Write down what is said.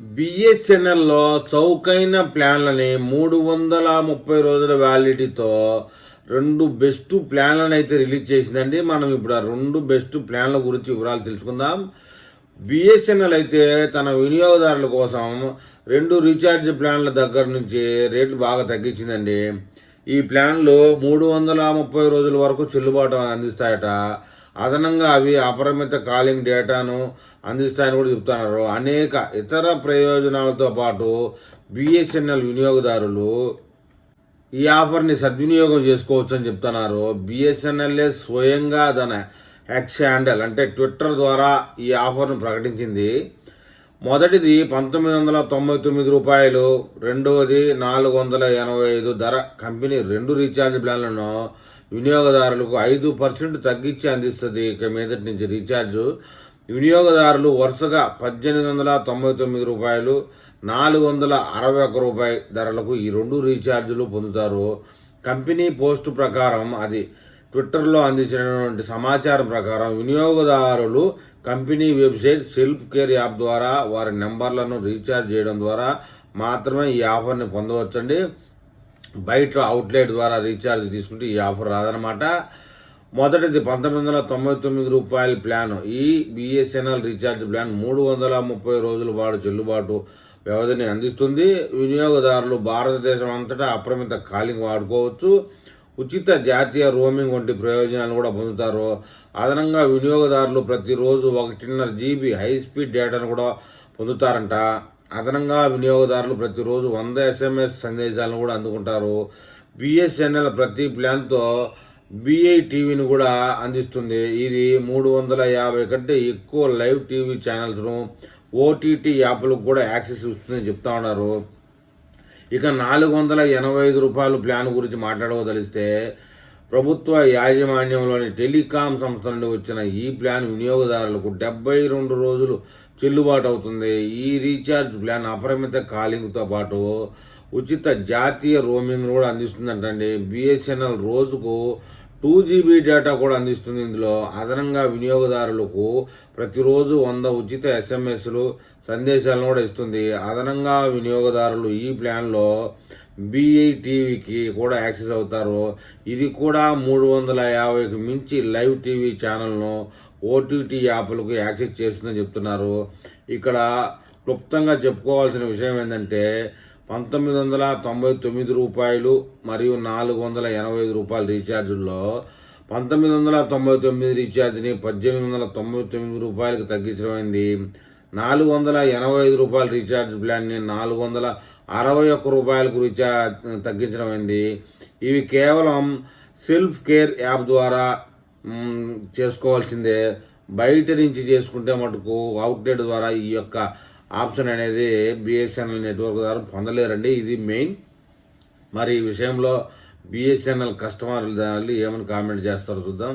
బిఎస్ఎన్ఎల్లో చౌకైన ప్లాన్లని మూడు వందల ముప్పై రోజుల వ్యాలిడిటీతో రెండు బెస్ట్ ప్లాన్లను అయితే రిలీజ్ చేసిందండి. మనం ఇప్పుడు ఆ రెండు బెస్ట్ ప్లాన్ల గురించి వివరాలు తెలుసుకుందాం. బిఎస్ఎన్ఎల్ అయితే తన వినియోగదారుల కోసం రెండు రీఛార్జ్ ప్లాన్ల దగ్గర నుంచి రేట్లు బాగా తగ్గించిందండి. ఈ ప్లాన్లు మూడు వందల ముప్పై రోజుల వరకు చెల్లుబాటు అందిస్తాయట. అదనంగా అవి అపరిమిత కాలింగ్ డేటాను అందిస్తాయని కూడా చెప్తున్నారు. అనేక ఇతర ప్రయోజనాలతో పాటు బిఎస్ఎన్ఎల్ వినియోగదారులు ఈ ఆఫర్ని సద్వినియోగం చేసుకోవచ్చు అని చెప్తున్నారు బిఎస్ఎన్ఎల్ఏ స్వయంగా తన ఎక్స్ హ్యాండల్ అంటే ట్విట్టర్ ద్వారా ఈ ఆఫర్ను ప్రకటించింది. మొదటిది పంతొమ్మిది వందల తొంభై తొమ్మిది రూపాయలు రెండవది నాలుగు వందల ఎనభై ఐదు ధర. కంపెనీ రెండు రీఛార్జ్ ప్లాన్లను వినియోగదారులకు ఐదు పర్సెంట్ తగ్గించి అందిస్తుంది. ఇక మీదటి నుంచి రీఛార్జ్. వినియోగదారులు వరుసగా పద్దెనిమిది వందల తొంభై తొమ్మిది రూపాయలు నాలుగు వందల అరవై ఒక్క రూపాయి ధరలకు ఈ రెండు రీఛార్జీలు పొందుతారు. కంపెనీ పోస్ట్ ప్రకారం అది ట్విట్టర్లో అందించినటువంటి సమాచారం ప్రకారం వినియోగదారులు company website self care app ద్వారా వారి నెంబర్లను రీఛార్జ్ చేయడం ద్వారా మాత్రమే ఈ ఆఫర్ని పొందవచ్చండి. బయట అవుట్లెట్ ద్వారా రీఛార్జ్ తీసుకుంటే ఈ ఆఫర్ రాదనమాట మొదటిది పంతొమ్మిది వందల తొంభై తొమ్మిది రూపాయల ప్లాన్. ఈ బిఎస్ఎన్ఎల్ రీఛార్జ్ ప్లాన్ మూడు వందల ముప్పై రోజుల పాటు చెల్లుబాటు వ్యవధిని అందిస్తుంది. వినియోగదారులు భారతదేశం అంతటా అప్రమిత కాలింగ్ వాడుకోవచ్చు. ఉచిత జాతీయ రోమింగ్ వంటి ప్రయోజనాలు కూడా పొందుతారు. అదనంగా వినియోగదారులు ప్రతిరోజు ఒకటిన్నర జీబీ హై స్పీడ్ డేటాను కూడా పొందుతారంట. అదనంగా వినియోగదారులు ప్రతిరోజు వంద ఎస్ఎంఎస్ సందేశాలను కూడా అందుకుంటారు. బిఎస్ఎన్ఎల్ ప్రతి ప్లాన్తో బిఐ టీవీని కూడా అందిస్తుంది. ఇది మూడు వందల యాభై కంటే ఎక్కువ లైవ్ టీవీ ఛానల్స్ను ఓటీటీ యాప్లకు కూడా యాక్సెస్ ఇస్తుందని చెప్తా ఉన్నారు. ఇక నాలుగు వందల ఎనభై ఐదు రూపాయలు ప్లాన్ గురించి మాట్లాడవదలిస్తే ప్రభుత్వ యాజమాన్యంలోని టెలికాం సంస్థ నుండి వచ్చిన ఈ ప్లాన్ వినియోగదారులకు డెబ్బై రెండు రోజులు చెల్లుబాటు అవుతుంది. ఈ రీఛార్జ్ ప్లాన్ అపరిమిత కాలింగ్తో పాటు ఉచిత జాతీయ రోమింగ్ కూడా అందిస్తుందంటండి. బిఎస్ఎన్ఎల్ రోజుకు టూ జీబీ డేటా కూడా అందిస్తుంది ఇందులో. అదనంగా వినియోగదారులకు ప్రతిరోజు వంద ఉచిత ఎస్ఎంఎస్లు సందేశాలను కూడా ఇస్తుంది. అదనంగా వినియోగదారులు ఈ ప్లాన్లో బిఐ టీవీకి కూడా యాక్సెస్ అవుతారు. ఇది కూడా మూడు వందల యాభైకి మించి లైవ్ టీవీ ఛానల్ను ఓటీటీ యాప్లకు యాక్సెస్ చేస్తుందని చెప్తున్నారు. ఇక్కడ క్లుప్తంగా చెప్పుకోవాల్సిన విషయం ఏంటంటే పంతొమ్మిది వందల తొంభై తొమ్మిది రూపాయలు మరియు నాలుగు వందల ఎనభై ఐదు రూపాయల రీఛార్జుల్లో పంతొమ్మిది వందల తొంభై తొమ్మిది రీఛార్జ్ని పద్దెనిమిది వందల తొంభై తొమ్మిది రూపాయలకు తగ్గించడం అయింది. నాలుగు వందల ఎనభై ఐదు రూపాయల రీఛార్జ్ ప్లాన్ని నాలుగు వందల అరవై ఒక్క రూపాయలకు రీఛార్జ్ తగ్గించడం అయింది. ఇవి కేవలం సెల్ఫ్ కేర్ యాప్ ద్వారా చేసుకోవాల్సిందే. బయట నుంచి చేసుకుంటే మటుకు అవుట్లెట్ ద్వారా ఈ యొక్క ఆప్షన్ అనేది బిఎస్ఎన్ఎల్ నెట్వర్క్ ద్వారా పొందలేరండి. ఇది మెయిన్ మరి ఈ విషయంలో బిఎస్ఎన్ఎల్ కస్టమర్లు ఏమని కామెంట్ చేస్తారో చూద్దాం.